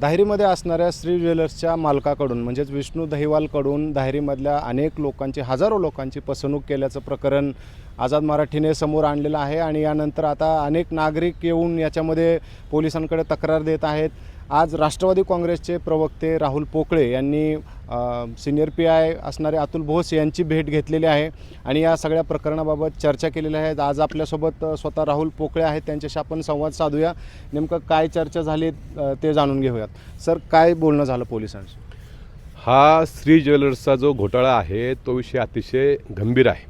दाहिरीमध्ये असणाऱ्या श्री ज्वेलर्सच्या मालकाकडून म्हणजेच विष्णू दहिवालकडून दाहिरीमधल्या अनेक लोकांची हजारो लोकांची फसवणूक केल्याचं प्रकरण आझाद मराठीने समोर आणलेलं आहे. आणि यानंतर आता अनेक नागरिक येऊन याच्यामध्ये पोलिसांकडे तक्रार देत आहेत. आज राष्ट्रवादी काँग्रेसचे प्रवक्ते राहुल पोकळे यांनी सिनियर पी आय असणारे अतुल बोस यांची भेट घेतलेली आहे आणि या सगळ्या प्रकरणाबाबत चर्चा केलेली आहे. आज आपल्यासोबत स्वतः राहुल पोकळे आहेत. त्यांच्याशी आपण संवाद साधूया. नेमकं काय चर्चा झाली ते जाणून घेऊयात. सर काय बोलणं झालं पोलिसांशी? हा श्री ज्वेलर्सचा जो घोटाळा आहे तो विषय अतिशय गंभीर आहे.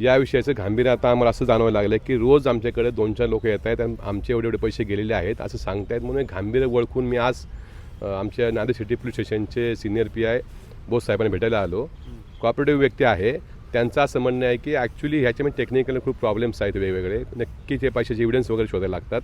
या विषयाचं गांभीर्य आता आम्हाला असं जाणवायला लागलं की रोज आमच्याकडे दोन चार लोक येत आहेत आणि आमचे एवढे एवढे पैसे गेलेले आहेत असं सांगतायत म्हणून गांभीर्य ओळखून मी आज आमच्या नांदेड सिटी पोलीस स्टेशनचे सिनियर पी आय बोस साहेबांना भेटायला आलो. कॉपरेटिव्ह व्यक्ती आहे. त्यांचं असं म्हणणं आहे की ॲक्च्युली ह्याच्यामध्ये टेक्निकल खूप प्रॉब्लेम्स आहेत वेगवेगळे. नक्की ते पैशाचे एव्हिडन्स वगैरे शोधायला लागतात.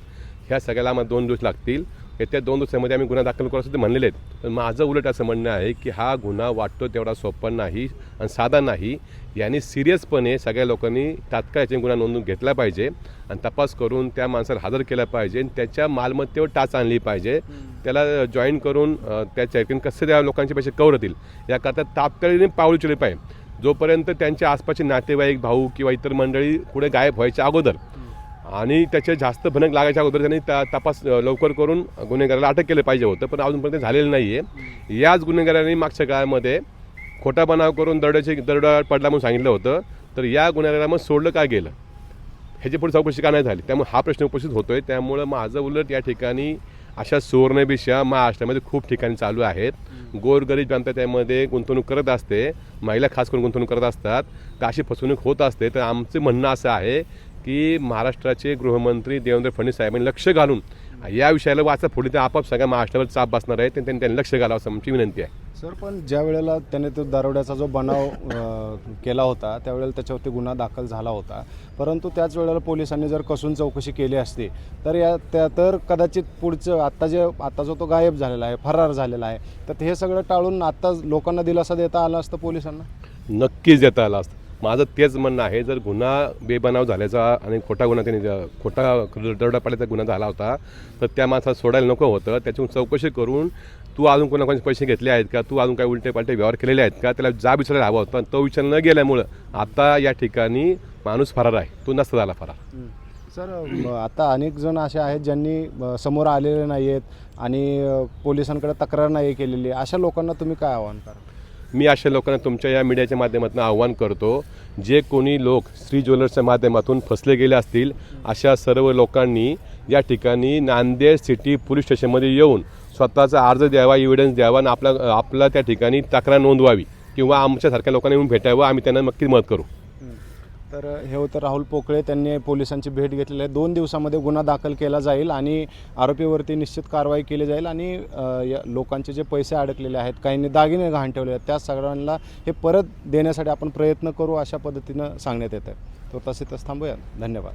ह्या सगळ्याला आम्हाला दोन दिवस लागतील. येत्या दोन दिवसामध्ये आम्ही गुन्हा दाखल करू असं ते म्हणलेले आहेत. तर माझं उलट असं म्हणणं आहे की हा गुन्हा वाटतो तेवढा सोपा नाही आणि साधा नाही. यांनी सिरियसपणे सगळ्या लोकांनी तात्काळ याचे गुन्हा नोंदून घेतला पाहिजे आणि तपास करून त्या माणसाला हजर केला पाहिजे आणि त्याच्या मालमत्तेवर टाच आणली पाहिजे. त्याला जॉईन करून अ, त्याच्या कसं त्या लोकांचे पैसे कवर होतील? याकरता तात्काळीने पाऊल उचलले पाहिजे. जोपर्यंत त्यांच्या आसपासचे नातेवाईक भाऊ किंवा इतर मंडळी पुढे गायब व्हायच्या अगोदर आणि त्याचे जास्त भनक लागायच्या अगोदर त्यांनी त्या तपास लवकर करून गुन्हेगाराला अटक केलं पाहिजे होतं पण अजूनपर्यंत झालेलं नाही आहे याच गुन्हेगारांनी मागच्या काळामध्ये खोटा बनाव करून दरड्याची दरडा पडला म्हणून सांगितलं होतं तर या गुन्हेगाराला मग सोडलं का गेलं? ह्याची पुढे चौकशी का नाही झाली? त्यामुळे हा प्रश्न उपस्थित होतोय. त्यामुळं माझं उलट या ठिकाणी अशा सुवर्णबिशा महाराष्ट्रामध्ये खूप ठिकाणी चालू आहेत. गोरगरीब जनता त्यामध्ये गुंतवणूक करत असते. महिला खास करून गुंतवणूक करत असतात. तर अशी फसवणूक होत असते. तर आमचं म्हणणं असं आहे की महाराष्ट्राचे गृहमंत्री देवेंद्र फडणवीस साहेबांनी लक्ष घालून या विषयाला वाचा पुढे ते आपाप सगळ्या महाराष्ट्रावर चाप बसणार आहे. त्यांनी त्यांनी लक्ष घालावं असं आमची विनंती आहे. सर पण ज्या वेळेला त्याने तो दरोड्याचा जो बनाव केला होता त्यावेळेला त्याच्यावरती गुन्हा दाखल झाला होता. परंतु त्याच वेळेला पोलिसांनी जर कसून चौकशी केली असती तर या त्या तर कदाचित पुढचं आत्ता जे आता जो तो गायब झालेला आहे फरार झालेला आहे तर हे सगळं टाळून आत्ता लोकांना दिलासा देता आला असतं पोलिसांना? नक्कीच देता आला असतं. माझं तेच म्हणणं आहे जर गुन्हा बेबनाव झाल्याचा आणि खोटा गुन्हा त्यांनी खोटा दरोडा पाडल्याचा गुन्हा झाला होता तर त्या माणसाला सोडायला नको होतं. त्याच्यातून चौकशी करून तू अजून कोणाकोणाचे पैसे घेतले आहेत का तू अजून काही उलटे पालटे व्यवहार केलेले आहेत का त्याला जा विचारायला हवा होता. तो विचार न गेल्यामुळं आता या ठिकाणी माणूस फरार आहे. तो नसता झाला फरार. सर आता अनेक जण असे आहेत ज्यांनी समोर आलेले नाही आहेत आणि पोलिसांकडे तक्रार नाही केलेली. अशा लोकांना तुम्ही काय आव्हान करा मी अशा लोकांना तुमच्या या मीडियाच्या माध्यमातून आव्हान करतो जे कोणी लोक श्री ज्वेलर्सच्या माध्यमातून फसले गेले असतील अशा सर्व लोकांनी या ठिकाणी नांदेड सिटी पोलीस स्टेशनमध्ये येऊन स्वतःचा अर्ज द्यावा एव्हिडन्स द्यावा आणि आपला आपला त्या ठिकाणी तक्रार नोंदवावी किंवा आमच्यासारख्या लोकांना येऊन भेटावं. आम्ही त्यांना नक्कीच मदत करू. तर हे होतं राहुल पोकळे. त्यांनी पोलिसांची भेट घेतलेली आहे. दोन दिवसामध्ये गुन्हा दाखल केला जाईल आणि आरोपीवरती निश्चित कारवाई केली जाईल आणि या लोकांचे जे पैसे अडकलेले आहेत काहींनी दागिने गहाण ठेवले आहेत त्या सगळ्यांना हे परत देण्यासाठी आपण प्रयत्न करू अशा पद्धतीनं सांगण्यात येतं तर तसे तसं थांबूया. धन्यवाद.